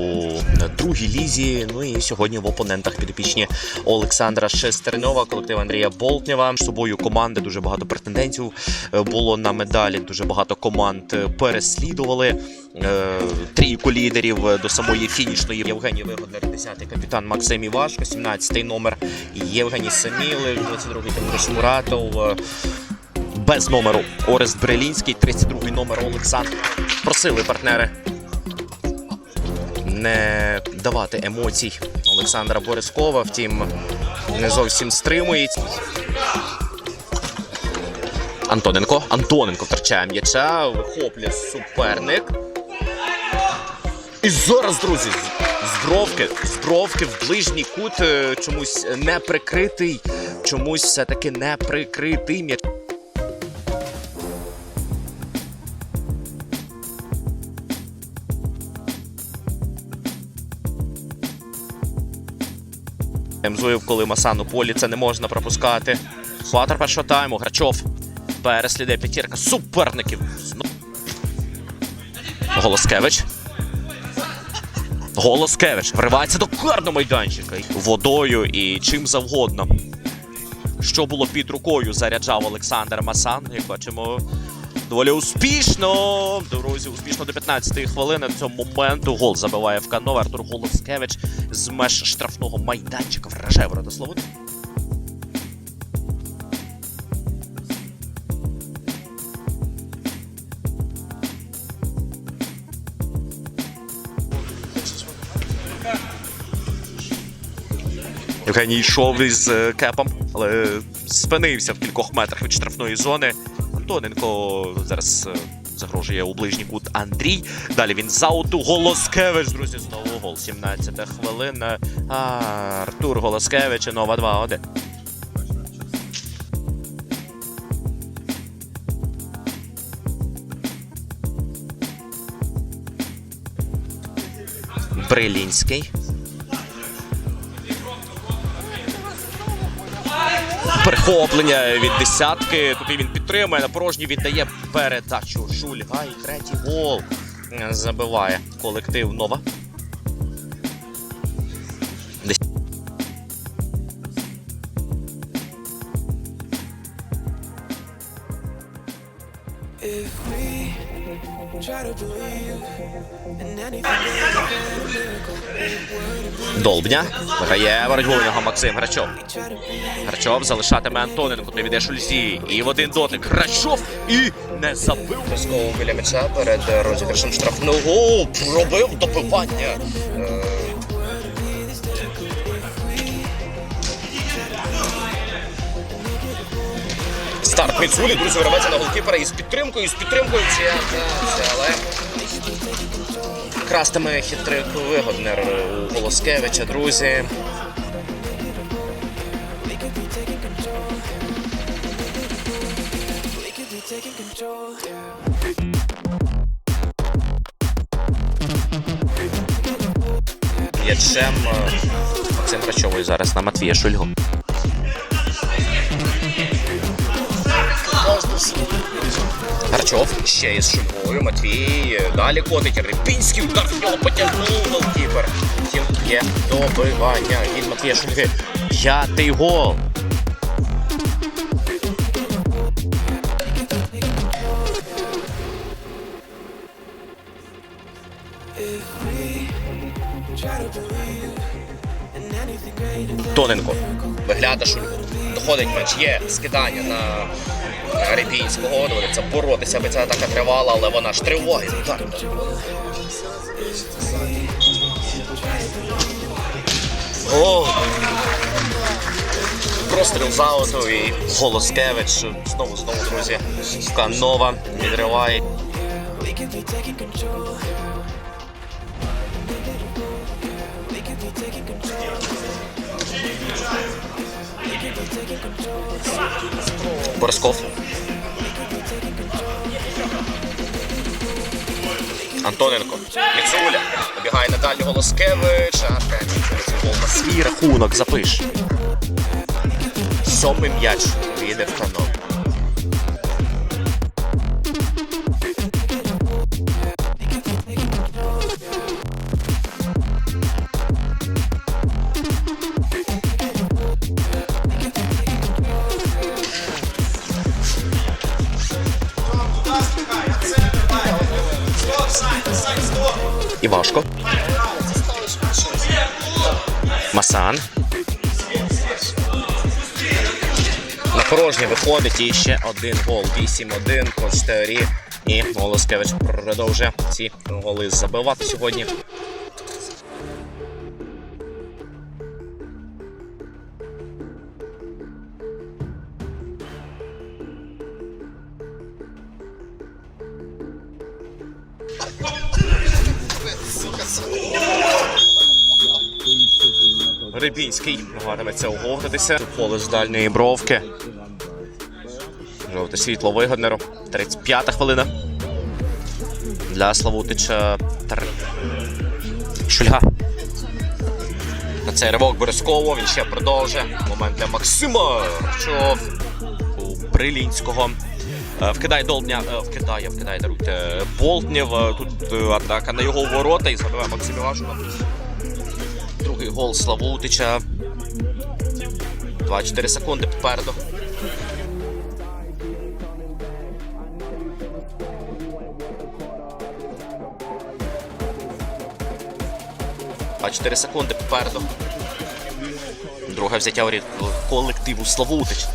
у другій лізі. Ну і сьогодні в опонентах підопічні Олександра Шестернова, колектив Андрія Болтнєва. З собою команди дуже багато претендентів е, було на медалі. Дуже багато команд е, переслідували. Е, Трійку лідерів до самої фінішної Євгеній Вигоднер, 10-й капітан Максим Івашко, 17-й номер Євгеній Самілик, 22-й Тимурис Муратов. Без номеру Орест Брелінський, 32-й номер Олександр. Просили партнери не давати емоцій Олександра Борискова, втім, не зовсім стримується. Антоненко. Антоненко втрачає м'яча, вихоплює суперник. І зараз, друзі, з бровки, в ближній кут е, чомусь не прикритий, чомусь все-таки не прикритий м'яч. Мзуєв, коли Масан у полі, це не можна пропускати. Флатер першого тайму. Грачов. Переслідує п'ятірка суперників. Голоскевич. Голоскевич вривається до карного майданчика. Водою і чим завгодно. Що було під рукою, заряджав Олександр Масан. Як бачимо, доволі успішно. Друзі, успішно до 15-ї хвилини цього моменту. Гол забиває в Кано. Артур Голоскевич з меж штрафного майданчика вражає Владиславу. Євгеній йшов із е, кепом, але спинився в кількох метрах від штрафної зони. Антоненко зараз е, загрожує у ближній кут Андрій. Далі він з ауту. Голоскевич, друзі, знову гол. 17 хвилина. Артур Голоскевич і нова 2-1. Брилінський. Перехоплення від десятки. Тут він підтримує, на порожній віддає передачу. Шульга і третій гол забиває колектив Нова. Долбня. Виграє боротьбу Максим Грачов. Грачов залишатиме Антоненко, той віде Шульзі. І в один дотик Грачов і не забив. Близько біля м'яча перед розіграшем штрафного. Пробив добивання. Е, Старт Міцулі, друзі, виривається на голкіпера із підтримкою, з підтримкою це, це, але крастиме хитрик вигоднер у Голоскевича, друзі. Control. М'ячем е, Максим Грачовий зараз на Матвія Шульгу. Грачов ще із Шульгою. Матвій е, далі котить. Рибінський удар в нього потягнув голкіпер. Втім, є добивання від Матвія Шульги. Гол. Тоненко. Вигляда Шульгу. Доходить м'яч. Є скидання на Рябінського. Доводиться боротися, аби ця атака тривала, але вона ж триває. Удар. О! Простріл з ауту і Голоскевич. Знову, знову, друзі. Канова відриває. Борисков. Антоненко. Міцуля. Побігає на дальню Голоскевич. Гол на свій рахунок запиш. Сьомий м'яч війде в канал. І важко. Масан. На порожнє виходить і ще один гол. 8-1 Кочтеорі. І Волоскевич продовжує ці голи забивати сьогодні. Рибінський намагатиметься оговтатися. Поле з дальньої бровки. Жовте світло вигоднеру. 35-та хвилина. Для Славутича. Тр... Шульга. На цей ривок Борисково. Він ще продовжує. Момент для Максима. Що у Брилінського. Е, Вкидає Долбня, е, вкидає, вкидає, даруйте, Болтнєв. Е, Тут атака на його ворота і забиває Максим Івашуна. Другий гол Славутича. 2-4 секунди попереду. А 4 секунди попереду. Друге взяття колективу Славутич.